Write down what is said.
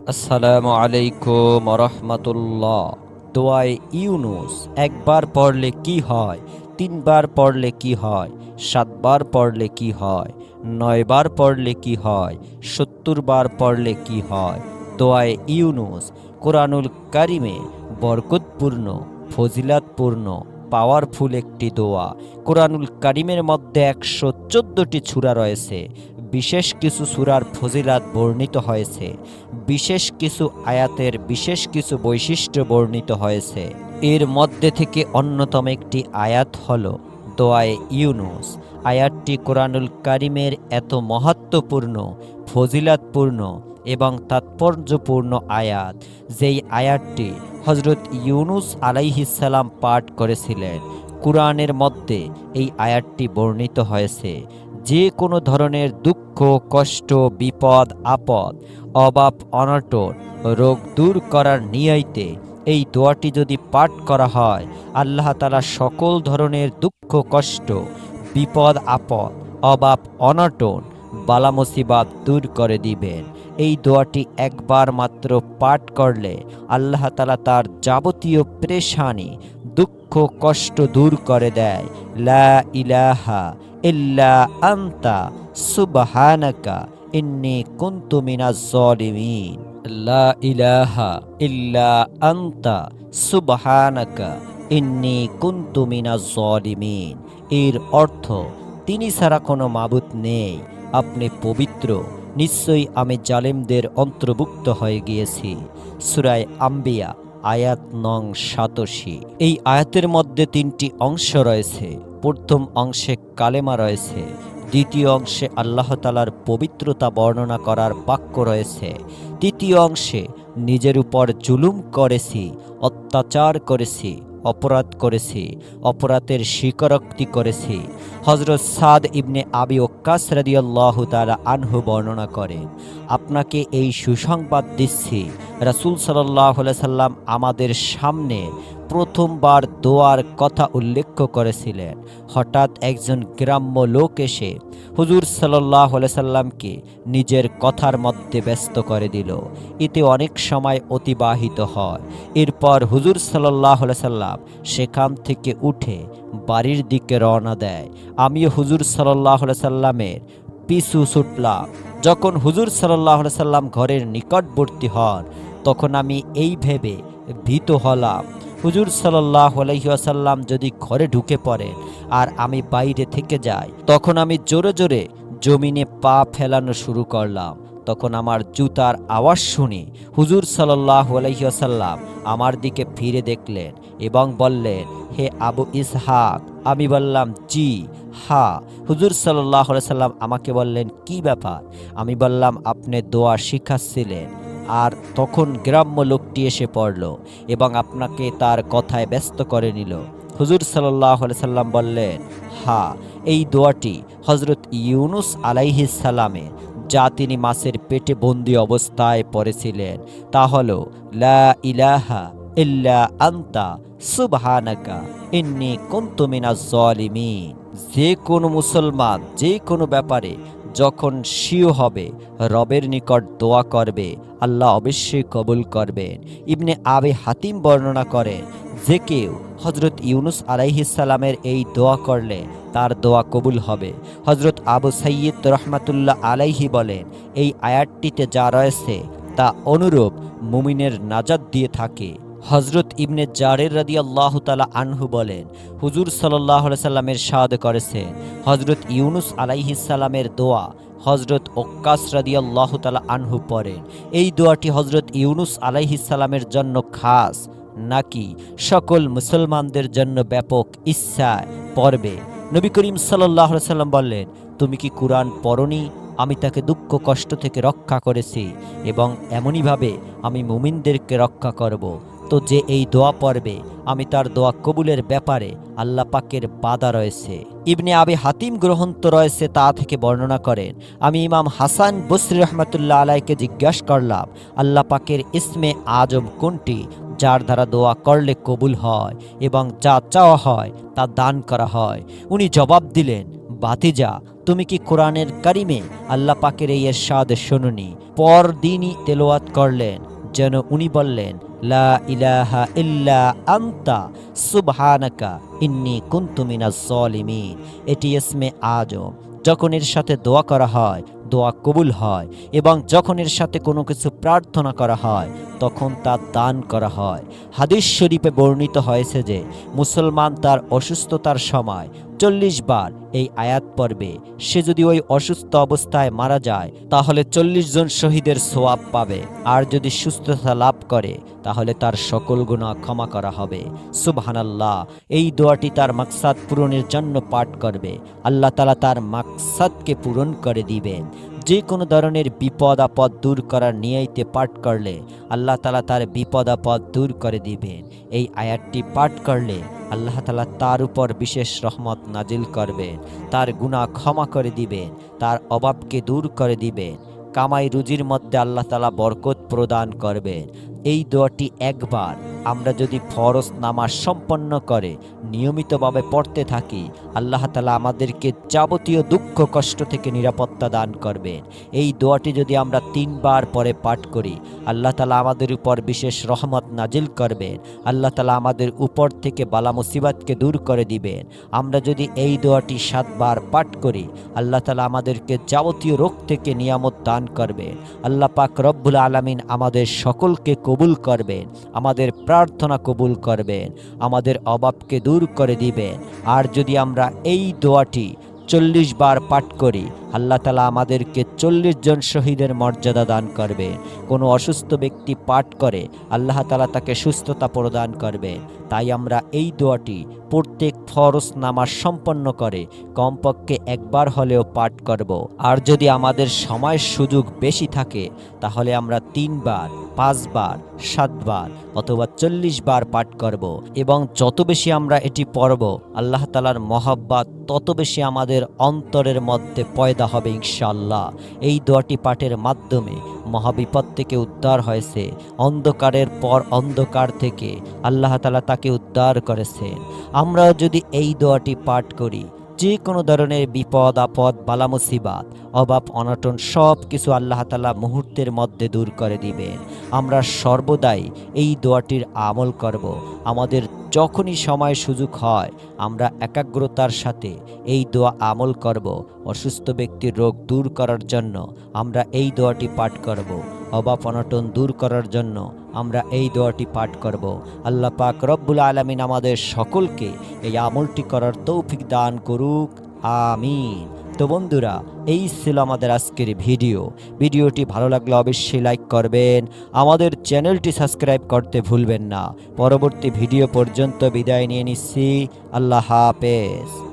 আসসালামু আলাইকুম রহমতুল্লাহ দোয়ায় ইউনুস, একবার পড়লে কি হয়, তিনবার পড়লে কি হয়, সাতবার পড়লে কি হয়, নয়বার পড়লে কি হয় সত্তর বার পড়লে কি হয়, দোয়ায় ইউনুস, কোরআনুল কারিমে বরকতপূর্ণ, ফজিলাতপূর্ণ, পাওয়ারফুল একটি দোয়া। কোরআনুল কারিমের মধ্যে একশো চোদ্দোটি ছুরা রয়েছে বিশেষ কিছু সুরার ফজিলাত বর্ণিত হয়েছে, বিশেষ কিছু আয়াতের বিশেষ কিছু বৈশিষ্ট্য বর্ণিত হয়েছে। এর মধ্যে থেকে অন্যতম একটি আয়াত হল দোয়ায় ইউনুস। আয়াতটি কোরআনুল কারিমের এত মহত্বপূর্ণ, ফজিলাতপূর্ণ এবং তাৎপর্যপূর্ণ আয়াত, যেই আয়াতটি হজরত ইউনুস আলাইহিসাল্লাম পাঠ করেছিলেন। কোরআনের মধ্যে এই আয়াতটি বর্ণিত হয়েছে। যে কোনো ধরনের দুঃখ, কষ্ট, বিপদ, আপদ অভাব অনটন, রোগ দূর করার নিয়াইতে এই দোয়াটি যদি পাঠ করা হয়, আল্লাহ তালা সকল ধরনের দুঃখ, কষ্ট, বিপদ, আপদ অভাব অনটন বালা মুসিবাত দূর করে দিবেন। এই দোয়াটি একবার মাত্র পাঠ করলে আল্লাহ তালা তার যাবতীয় প্রেশানি, দুঃখ, কষ্ট দূর করে দেয়। লা ইলাহা ইল্লা আন্তা, সুবহানাকা, ইন্নি কুনতু মিনাজ জালিমিন লা ইলাহা ইল্লা আন্তা, সুবহানাকা, ইন্নি কুনতু মিনাজ জালিমিন এর অর্থ, তিনি ছাড়া কোনো মাবুত নেই। আপনি পবিত্র, নিশ্চয়ই আমি জালেমদের অন্তর্ভুক্ত হয়ে গিয়েছি। সুরায় আম্বিয়া আয়াত নং সাতশি। এই আয়াতের মধ্যে তিনটি অংশ রয়েছে। প্রথম অংশে কালেমা রয়েছে। দ্বিতীয় অংশে আল্লাহ তালার পবিত্রতা বর্ণনা করার বাক্য রয়েছে। তৃতীয় অংশে নিজের উপর জুলুম করেছি, অত্যাচার করেছি, অপরাধ করেছি, অপরাধের স্বীকারোক্তি করেছি হজরত সাদ ইবনে আবি ওক্কাস রাদিয়াল্লাহু তাআলা আনহু বর্ণনা করেন, আপনাকে এই সুসংবাদ দিচ্ছি। রাসূল আলাইহি সাল্লাম আমাদের সামনে প্রথমবার দোয়ার কথা উল্লেখ করেছিলেন। হঠাৎ একজন গ্রাম্য লোক এসে হুজুর সাল্লাহ সাল্লামকে নিজের কথার মধ্যে ব্যস্ত করে দিল। এতে অনেক সময় অতিবাহিত হয়। এরপর হুজুর সাল্লাহ সাল্লাম সেখান থেকে উঠে বাড়ির দিকে রওনা দেয়। আমিও হুজুর সাল্লাহ সাল্লামের পিছু ছুটলাম। যখন হুজুর সাল্লাহ সাল্লাম ঘরের নিকটবর্তী হন, তখন আমি এই ভেবে ভীত হলাম। হুজুর সাল্লাহ আলহিহাসাল্লাম যদি ঘরে ঢুকে পড়েন আর আমি বাইরে থেকে যাই, তখন আমি জোরে জোরে জমিনে পা ফেলানো শুরু করলাম। তখন আমার জুতার আওয়াজ শুনে হুজুর সাল্লাহ আলহিহাসাল্লাম আমার দিকে ফিরে দেখলেন এবং বললেন হে আবু ইসহাক। আমি বললাম, জি, হা। হুজুর সাল্লাহ সাল্লাম আমাকে বললেন, কি ব্যাপার? আমি বললাম, আপনি দোয়া শিখাচ্ছিলেন। আর তখন গ্রাম্য লোকটি এসে পড়ল এবং আপনাকে তার কথায় ব্যস্ত করে নিল। হুজুর সাল্লাহ সাল্লাম বললেন, হা, এই দোয়াটি হজরত ইউনুস আলাইহিস যা তিনি মাছের পেটে বন্দি অবস্থায় পড়েছিলেন, তা হল, লা ইলাহা আন্তা যে কোনো মুসলমান যে কোনো ব্যাপারে যখন শিও হবে, রবের নিকট দোয়া করবে, আল্লাহ অবশ্যই কবুল করবেন। ইবনে আবে হাতিম বর্ণনা করেন, যে কেউ হজরত ইউনুস আলাইহিসালামের এই দোয়া করলে তার দোয়া কবুল হবে। হজরত আবু সৈয়দ রহমাতুল্লাহ আলাইহি বলেন, এই আয়াতটিতে যা রয়েছে তা অনুরূপ মুমিনের নাজাদ দিয়ে থাকে। হজরত ইবনে জারের রাদি আল্লাহ তালা আনহু বলেন, হুজুর সাল্লাহ সাল্লামের সাদ করেছেন। হজরত ইউনুস আলাইহিসাল্লামের দোয়া হজরত ওক্কাস রাদি আল্লাহ তালা আনহু পড়েন। এই দোয়াটি হজরত ইউনুস আলাইহিসাল্লামের জন্য খাস, নাকি সকল মুসলমানদের জন্য ব্যাপক ইচ্ছায় পড়বে? নবী করিম সাল্লাহ সাল্লাম বললেন, তুমি কি কোরআন পড়নি? আমি তাকে দুঃখ কষ্ট থেকে রক্ষা করেছি এবং এমনইভাবে আমি মুমিনদেরকে রক্ষা করব। তো যে এই দোয়া পড়বে, আমি তার দোয়া কবুলের ব্যাপারে আল্লাহ পাকের বাধা রয়েছে। ইবনে আবি হাতিম গ্রহন্ত রয়েছে তা থেকে বর্ণনা করেন, আমি ইমাম হাসান বসরি রহমতুল্লাহ আলাইকে জিজ্ঞাসা করলাম, আল্লাহ পাকের ইসমে আজম কোনটি, যার দ্বারা দোয়া করলে কবুল হয় এবং যা চাওয়া হয় তা দান করা হয়? উনি জবাব দিলেন, বাতিজা, তুমি কি কোরআনের কারিমে আল্লাহ পাকের এই এরশাদ শুনুনি? পর দিনই তেলোয়াত করলেন। যেন উনি বললেন, লা ইলাহা ইল্লা আন্তা, সুবহানাকা ইন্নি কুনতু মিনাজ এটি ইসমে আজম। যখন এর সাথে দোয়া করা হয়, দোয়া কবুল হয় এবং যখন এর সাথে কোনো কিছু প্রার্থনা করা হয়, তখন তা দান করা হয়। হাদিস শরীফে বর্ণিত হয়েছে যে, মুসলমান তার অসুস্থতার সময় চল্লিশ বার এই আয়াত পর্বে সে যদি ওই অসুস্থ অবস্থায় মারা যায়, তাহলে চল্লিশ জন শহীদের সোয়াব পাবে। আর যদি সুস্থতা লাভ করে, তাহলে তার সকল গুণা ক্ষমা করা হবে। সুবহানাল্লাহ, এই দোয়াটি তার মাকসাদ পূরণের জন্য পাঠ করবে। আল্লাহ তালা তার মাকসাদকে পূরণ করে দিবেন। যে কোনো ধরনের বিপদ আপদ দূর করার নিয়াইতে পাঠ করলে আল্লাহ তালা তার বিপদ আপদ দূর করে দিবেন। এই আয়াতটি পাঠ করলে আল্লাহ তালা তার উপর বিশেষ রহমত নাজিল করবেন, তার গুণা ক্ষমা করে দিবেন, তার অভাবকে দূর করে দিবেন, কামাই রুজির মধ্যে আল্লাহ তালা বরকত প্রদান করবেন। এই দোয়াটি একবার আমরা যদি ফরজ নামাজ সম্পন্ন করে, নিয়মিতভাবে পড়তে থাকি, আল্লাহ তালা আমাদেরকে যাবতীয় দুঃখ, কষ্ট থেকে নিরাপত্তা দান করবেন। এই দোয়াটি যদি আমরা তিনবার পরে পাঠ করি, আল্লাহ তালা আমাদের উপর বিশেষ রহমত নাজিল করবেন। আল্লাহ তালা আমাদের উপর থেকে বালা মুসিবাতকে দূর করে দিবেন। আমরা যদি এই দোয়াটি সাতবার পাঠ করি, আল্লাহ তালা আমাদেরকে যাবতীয় রোগ থেকে নিয়ামত দান করবেন। আল্লাহ পাক রব্বুল আলমিন আমাদের সকলকে কবুল করবেন। আমাদের প্রার্থনা কবুল করবেন, আমাদের অভাবকে দূর করে দিবেন। আর যদি আমরা এই দোয়াটি চল্লিশ বার পাঠ করি আল্লাহ তালা আমাদেরকে চল্লিশ জন শহীদের মর্যাদা দান করবে। কোনো অসুস্থ ব্যক্তি পাঠ করে, আল্লাহ তালা তাকে সুস্থতা প্রদান করবে। তাই আমরা এই দোয়াটি প্রত্যেক ফরজ নামাজ সম্পন্ন করে, কমপক্ষে একবার হলেও পাঠ করব। আর যদি আমাদের সময় সুযোগ বেশি থাকে, তাহলে আমরা তিনবার, পাঁচবার, সাতবার অথবা চল্লিশ বার পাঠ করব। এবং যত বেশি আমরা এটি পড়ব, আল্লাহ তালার মহাব্বাত তত বেশি আমাদের অন্তরের মধ্যে পয়দা হবে ইনশাল্লাহ এই দোয়াটি পাঠের মাধ্যমে মহাবিপদ থেকে উদ্ধার হয়েছে। অন্ধকারের পর অন্ধকার থেকে আল্লাহ তালা তাকে উদ্ধার করেছেন। আমরাও যদি এই দোয়াটি পাঠ করি যে কোনো ধরনের বিপদ, আপদ, বালা মুসিবাত, অভাব, অনটন সব কিছু আল্লাহ তালা মুহূর্তের মধ্যে দূর করে দিবেন। আমরা সর্বদাই এই দোয়াটির আমল করব। আমাদের যখনই সময় সুযোগ হয়, আমরা একাগ্রতার সাথে এই দোয়া আমল করব। অসুস্থ ব্যক্তির রোগ দূর করার জন্য আমরা এই দোয়াটি পাঠ করব। অভাব, অনটন দূর করার জন্য আমরা এই দোয়াটি পাঠ করব। আল্লাহ পাক রব্বুল আলমিন আমাদের সকলকে এই আমলটি করার তৌফিক দান করুক। আমিন। তো বন্ধুরা, এই ছিল আমাদের আজকের ভিডিও। ভিডিওটি ভালো লাগলে অবশ্যই লাইক করবেন। আমাদের চ্যানেলটি সাবস্ক্রাইব করতে ভুলবেন না। পরবর্তী ভিডিও পর্যন্ত বিদায় নিয়ে নিচ্ছি। আল্লাহ হাফেজ।